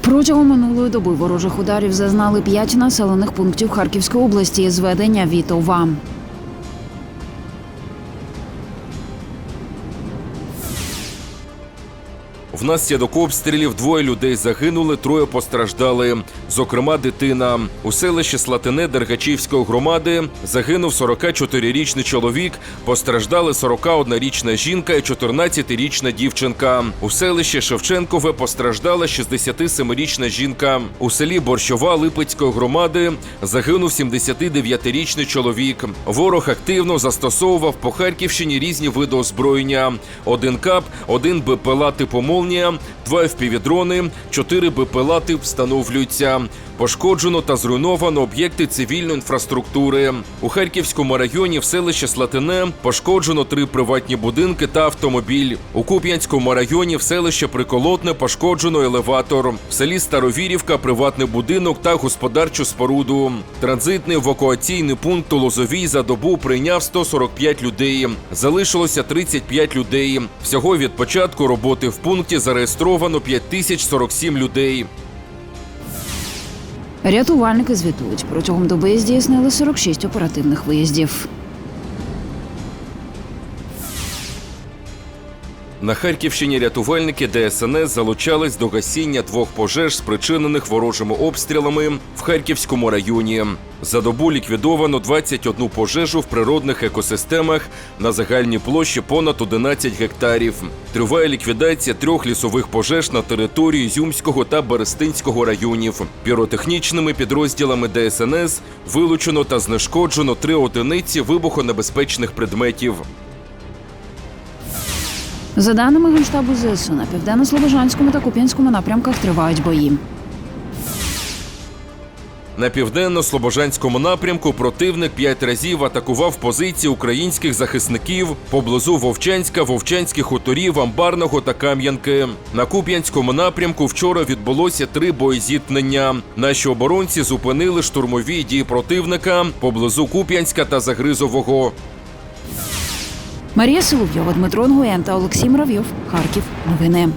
Протягом минулої доби ворожих ударів зазнали п'ять населених пунктів Харківської області. Зведення Вітова. Внаслідок обстрілів двоє людей загинули, троє постраждали. Зокрема, дитина у селищі Слатине Дергачівської громади загинув 44-річний чоловік. Постраждали 41-річна жінка і 14-річна дівчинка. У селищі Шевченкове постраждала 67-річна жінка. У селі Борщова Липецької громади загинув 79-річний чоловік. Ворог активно застосовував по Харківщині різні види озброєння: один кап, один БПЛА типу «Молнія», два FPV-дрони, чотири БПЛА встановлюються. Пошкоджено та зруйновано об'єкти цивільної інфраструктури. У Харківському районі в селищі Слатине пошкоджено три приватні будинки та автомобіль. У Куп'янському районі в селище Приколотне пошкоджено елеватор. В селі Старовірівка приватний будинок та господарчу споруду. Транзитний евакуаційний пункт у Лозовій за добу прийняв 145 людей. Залишилося 35 людей. Всього від початку роботи в пункті зареєстровано 5047 людей. Рятувальники звітують. Протягом доби здійснили 46 оперативних виїздів. На Харківщині рятувальники ДСНС залучались до гасіння двох пожеж, спричинених ворожими обстрілами в Харківському районі. За добу ліквідовано 21 пожежу в природних екосистемах на загальній площі понад 11 гектарів. Триває ліквідація трьох лісових пожеж на території Зюмського та Берестинського районів. Піротехнічними підрозділами ДСНС вилучено та знешкоджено три одиниці вибухонебезпечних предметів. За даними Генштабу ЗСУ, на південно-слобожанському та Куп'янському напрямках тривають бої. На південно-слобожанському напрямку противник п'ять разів атакував позиції українських захисників поблизу Вовчанська, Вовчанських хуторів, Амбарного та Кам'янки. На Куп'янському напрямку вчора відбулося три боєзіткнення. Наші оборонці зупинили штурмові дії противника поблизу Куп'янська та Загризового. Марія Соловйова, Дмитро Нгуєн та Олексій Муравйов. Харків. Новини.